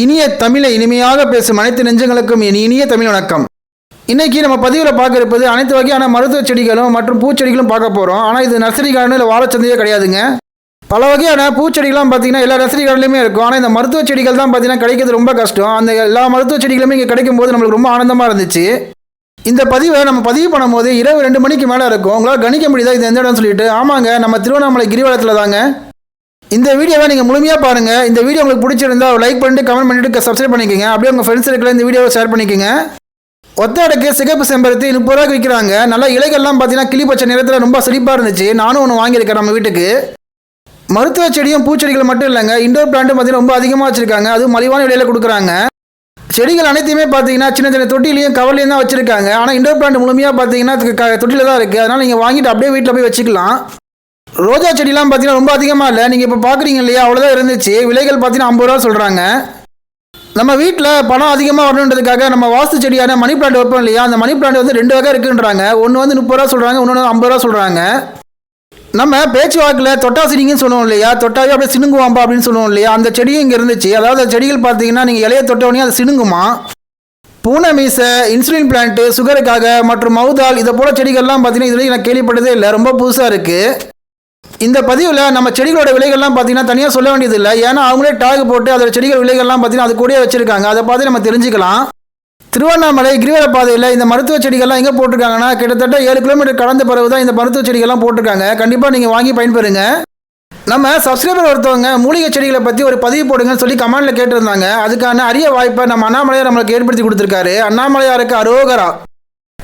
இனிய தமிழை இனிமையாக பேசும் அனைத்து நெஞ்சங்களுக்கும் என் இனிய தமிழ் வணக்கம். இன்னைக்கு நம்ம பதிவில் பார்க்க இருப்பது அனைத்து வகையான மருத்துவ செடிகளும் மற்றும் பூச்செடிகளும் பார்க்க போகிறோம் ஆனால் இது நர்சரி கார்டன் இல்லை வாழைச்சந்தையே கிடையாதுங்க. பல வகையான பூச்செடிகள்லாம் பார்த்தீங்கன்னா எல்லா நர்சரி கார்டன்லையுமே இருக்கும். ஆனால் இந்த மருத்துவ செடிகள் தான் பார்த்தீங்கன்னா கிடைக்கிறது ரொம்ப கஷ்டம். அந்த எல்லா மருத்துவ செடிகளுமே இங்கே கிடைக்கும் போது நம்மளுக்கு ரொம்ப ஆனந்தமாக இருந்துச்சு. இந்த பதிவை நம்ம பதிவு பண்ணும்போது இரவு ரெண்டு மணிக்கு மேலே இருக்கும். உங்களால் கணிக்க முடியுதா? இது எந்த இடம்னு சொல்லிட்டு. ஆமாங்க நம்ம திருவண்ணாமலை கிரிவலத்தில் தாங்க. இந்த வீடியோவை நீங்கள் முழுமையாக பாருங்கள் இந்த வீடியோ உங்களுக்கு பிடிச்சிருந்தா லைக் பண்ணிட்டு கமெண்ட் பண்ணிட்டு சப்ஸ்கிரைப் பண்ணிக்கோங்க. அப்படியே உங்கள் ஃப்ரெண்ட்ஸ் இருக்கிற இந்த வீடியோவை ஷேர் பண்ணிக்கோங்க. ஒத்த அடக்கு சிகப்பு செம்பருத்தி முப்பது ரூபாய்க்கு விற்கிறாங்க நல்லா இலைகள்லாம் பார்த்தீங்கன்னா கிளி பச்சை நிறத்தில் ரொம்ப செழிப்பாக இருந்துச்சு. நானும் ஒன்று வாங்கியிருக்கேன் நம்ம வீட்டுக்கு. மருத்துவ செடியும் பூச்செடிகள் மட்டும் இல்லைங்க. இண்டோர் பிளான்ட்டும் பார்த்தீங்கன்னா ரொம்ப அதிகமாக வச்சிருக்காங்க. அதுவும் மலிவான விலையில் கொடுக்குறாங்க. செடிகள் அனைத்தையுமே பார்த்தீங்கன்னா சின்ன சின்ன தொட்டிலையும் கவர்லையும் தான் வச்சிருக்காங்க. ஆனால் இண்டோர் பிளான்ட் முழுமையாக பார்த்தீங்கன்னா தொட்டியில் தான் இருக்குது அதனால் நீங்கள் வாங்கிட்டு அப்படியே வீட்டில் போய் வச்சுக்கலாம். ரோஜா செடிலாம் பார்த்தீங்கன்னா ரொம்ப அதிகமாக இல்லை. நீங்கள் இப்போ பார்க்குறீங்க இல்லையா? அவ்வளோதான் இருந்துச்சு. விலைகள் பார்த்தீங்கன்னா ஐம்பது ரூபா சொல்கிறாங்க நம்ம வீட்டில் பணம் அதிகமாக வரணுன்றதுக்காக நம்ம வாஸ்து செடியான மணி பிளான்ட் வைப்போம் இல்லையா? அந்த மணி பிளான்ட் வந்து ரெண்டு வகை இருக்குன்றாங்க. ஒன்று வந்து முப்பது ரூபா சொல்கிறாங்க இன்னொன்று ஐம்பது ரூபா சொல்கிறாங்க நம்ம பேச்சு வாக்கில் தொட்டா செடிங்கன்னு சொல்லுவோம் இல்லையா? தொட்டாவே அப்படியே சினுங்குவாம்பா அப்படின்னு சொல்லுவோம் இல்லையா? அந்த செடியும் இங்கே இருந்துச்சு. அதாவது செடிகள் பார்த்தீங்கன்னா நீங்கள் இலைய தொட்டவொடனே அது சினுங்குமா? பூனை மீசை இன்சுலின் பிளான்ட்டு சுகருக்காக மற்றும் மவுதால் இதை போல செடிகள்லாம் பார்த்தீங்கன்னா இதுலேயும் நான் கேள்விப்பட்டதே இல்லை. ரொம்ப புதுசாக இருக்குது இந்த பதிவில் நம்ம செடிகளோட விலைகள்லாம் பார்த்தீங்கன்னா தனியாக சொல்ல வேண்டியதில்லை. ஏன்னா அவங்களே டாக் போட்டு அதோட செடிகள் விலைகள்லாம் பார்த்தீங்கன்னா அது கூடயே வச்சிருக்காங்க. அதை பார்த்து நம்ம தெரிஞ்சுக்கலாம். திருவண்ணாமலை கிரிவல பாதையில் இந்த மருத்துவ செடிகள்லாம் எங்கே போட்டிருக்காங்கன்னா கிட்டத்தட்ட ஏழு கிலோமீட்டர் கடந்த பிறகு தான் இந்த மருத்துவ செடிகள்லாம் போட்டிருக்காங்க. கண்டிப்பாக நீங்கள் வாங்கி பயன்பெறுங்க. நம்ம சப்ஸ்கிரைபர் ஒருத்தவங்க மூலிகை செடிகளை பற்றி ஒரு பதிவு போடுங்கன்னு சொல்லி கமெண்டில் கேட்டிருந்தாங்க. அதுக்கான அரிய வாய்ப்பை நம்ம அண்ணாமலையார் நம்மளுக்கு ஏற்படுத்தி கொடுத்துருக்காரு. அண்ணாமலையாருக்கு அரோகரா.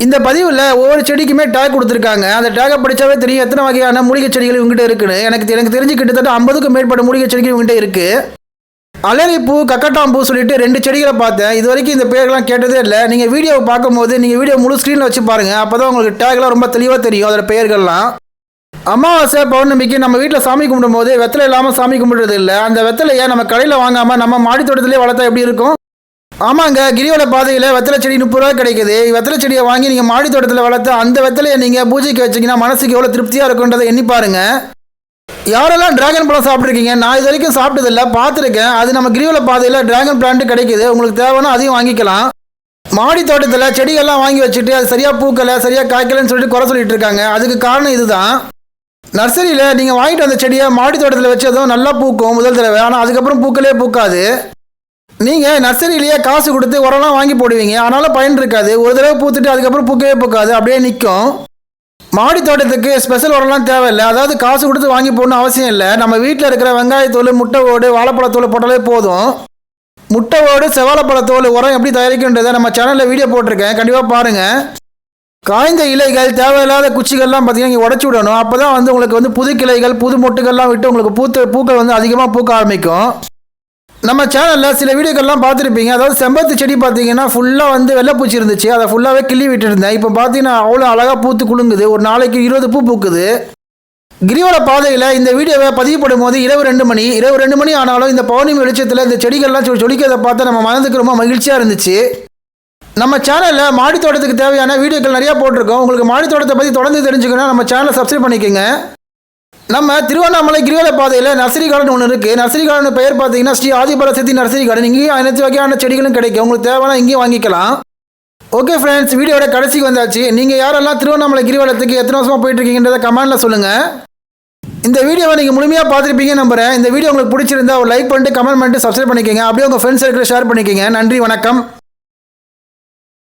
இந்த பதிவில் ஒவ்வொரு செடிக்குமே டேக் கொடுத்துருக்காங்க. அந்த டேக்கை படித்தாவே தெரியும் எத்தனை வகையான மூலிகை செடிகள் இவங்ககிட்ட இருக்குன்னு. எனக்கு எனக்கு தெரிஞ்சு கிட்டத்தட்ட ஐம்பதுக்கும் மேற்பட்ட மூலிகை செடிகள் இவங்ககிட்ட இருக்குது அலரிப்பூ கக்கட்டாம்பூ சொல்லிட்டு ரெண்டு செடிகளை பார்த்தேன். இது வரைக்கும் இந்த பேர்லாம் கேட்டதே இல்லை. நீங்கள் வீடியோவை பார்க்கும்போது நீங்கள் வீடியோ முழு ஸ்க்ரீனில் வச்சு பாருங்கள் அப்போ தான் உங்களுக்கு டேக்லாம் ரொம்ப தெளிவாக தெரியும் அதோட பெயர்கள்லாம். அமாவாசை பௌர்ணமிக்கு நம்ம வீட்டில் சாமி கும்பிடும்போது வெத்தலை இல்லாமல் சாமி கும்பிடுறது இல்லை. அந்த வெத்தலையை நம்ம கடையில் வாங்காமல் நம்ம மாடி தோட்டத்திலே வளர்த்தா எப்படி இருக்கும்? ஆமாங்க கிரிவல பாதையில் வெத்தலை செடி முப்பது ரூபா கிடைக்குது. வெத்தலை செடியை வாங்கி நீங்கள் மாடி தோட்டத்தில் வளர்த்து அந்த வெத்தலையை நீங்கள் பூஜைக்கு வச்சீங்கன்னா மனசுக்கு எவ்வளோ திருப்தியாக இருக்குன்றதை எண்ணி பாருங்க. யாரெல்லாம் டிராகன் பழம் சாப்பிட்ருக்கீங்க நான் இது வரைக்கும் சாப்பிட்டதில்ல பார்த்துருக்கேன். அது நம்ம கிரிவல பாதையில் டிராகன் பிளான்ட் கிடைக்குது. உங்களுக்கு தேவைன்னா அதையும் வாங்கிக்கலாம். மாடி தோட்டத்தில் செடிகள்லாம் வாங்கி வச்சுட்டு அது சரியாக பூக்கலை சரியாக காய்க்கலைன்னு சொல்லிட்டு குறை சொல்லிட்டு இருக்காங்க. அதுக்கு காரணம் இதுதான். நர்சரியில் நீங்கள் வாங்கிட்டு வந்த செடியை மாடி தோட்டத்தில் வச்சதும் நல்லா பூக்கும் முதல் தடவை. ஆனால் அதுக்கப்புறம் பூக்களே பூக்காது. நீங்கள் நர்சரியிலேயே காசு கொடுத்து உரம்லாம் வாங்கி போடுவீங்க. ஆனாலும் பயன் இருக்காது. ஒரு தடவை பூத்துட்டு அதுக்கப்புறம் பூக்கவே பூக்காது. அப்படியே நிற்கும் மாடி தோட்டத்துக்கு ஸ்பெஷல் உரம்லாம் தேவையில்லை. அதாவது காசு கொடுத்து வாங்கி போடணும் அவசியம் இல்லை. நம்ம வீட்டில் இருக்கிற வெங்காயத்தோல் முட்டை ஓடு வாழைப்பழத்தோல் போட்டாலே போதும். முட்டை ஓடு செவாழைப்பழத்தோல் உரம் எப்படி தயாரிக்கின்றதை நம்ம சேனலில் வீடியோ போட்டிருக்கேன். கண்டிப்பாக பாருங்கள் காய்ந்த இலைகள் தேவையில்லாத குச்சிகள்லாம் பார்த்தீங்கன்னா இங்கே உடச்சி விடணும். அப்போ தான் வந்து உங்களுக்கு வந்து புது கிளைகள் புது மொட்டுகள்லாம் விட்டு உங்களுக்கு பூத்து பூக்கள் வந்து அதிகமாக பூக்க ஆரம்பிக்கும். நம்ம சேனலில் சில வீடியோக்கள்லாம் பார்த்துருப்பீங்க. அதாவது செம்பருத்தி செடி பார்த்தீங்கன்னா ஃபுல்லாக வந்து வெள்ளைப்பூச்சி இருந்துச்சு. அதை ஃபுல்லாகவே கிள்ளி விட்டுருந்தேன். இப்போ பார்த்தீங்கன்னா அவ்வளோ அழகாக பூத்து குலுங்குது. ஒரு நாளைக்கு இருபது பூ பூக்குது. கிரிவல பாதையில் இந்த வீடியோவை பதிவு போடும்போது இரவு ரெண்டு மணி. இரவு ரெண்டு மணி ஆனாலும் இந்த பௌர்ணமி வெளிச்சத்தில் இந்த செடிகள்லாம் சொலிக்கிறதை பார்த்து நம்ம மனதுக்கு ரொம்ப மகிழ்ச்சியாக இருந்துச்சு. நம்ம சேனலில் மாடி தோட்டத்துக்கு தேவையான வீடியோக்கள் நிறையா போட்டிருக்கோம். உங்களுக்கு மாடி தோட்டத்தை பற்றி தொடர்ந்து தெரிஞ்சுக்கணும் நம்ம சேனலை சப்ஸ்கிரைப் பண்ணிக்கோங்க. நம்ம திருவண்ணாமலை கிரிவல பாதையில் நர்சரி கார்டன் ஒன்று இருக்குது நர்சரி கார்டன் பெயர் பார்த்தீங்கன்னா ஸ்ரீ ஆதிபர சித்தி நர்சரி கார்டன் இங்கேயும் அனைத்து வகையான செடிகளும் கிடைக்கும். உங்களுக்கு தேவையான இங்கேயும் வாங்கிக்கலாம். ஓகே ஃப்ரெண்ட்ஸ் வீடியோட கடைசிக்கு வந்தாச்சு. நீங்கள் யாரெல்லாம் திருவண்ணாமலை கிரிவலத்துக்கு எத்தனை வருஷமாக போயிட்டு இருக்கீங்கன்றதை கமெண்ட்டில் சொல்லுங்கள் இந்த வீடியோவை நீங்கள் முழுமையாக பார்த்துருப்பீங்க நம்புறேன். இந்த வீடியோ உங்களுக்கு பிடிச்சிருந்தா ஒரு லைக் பண்ணிட்டு கமெண்ட் பண்ணிட்டு சப்ஸ்கிரைப் பண்ணிக்கோங்க. அப்படியே உங்கள் ஃப்ரெண்ட்ஸ் சர்க்கிள் ஷேர் பண்ணிக்கோங்க. நன்றி வணக்கம்.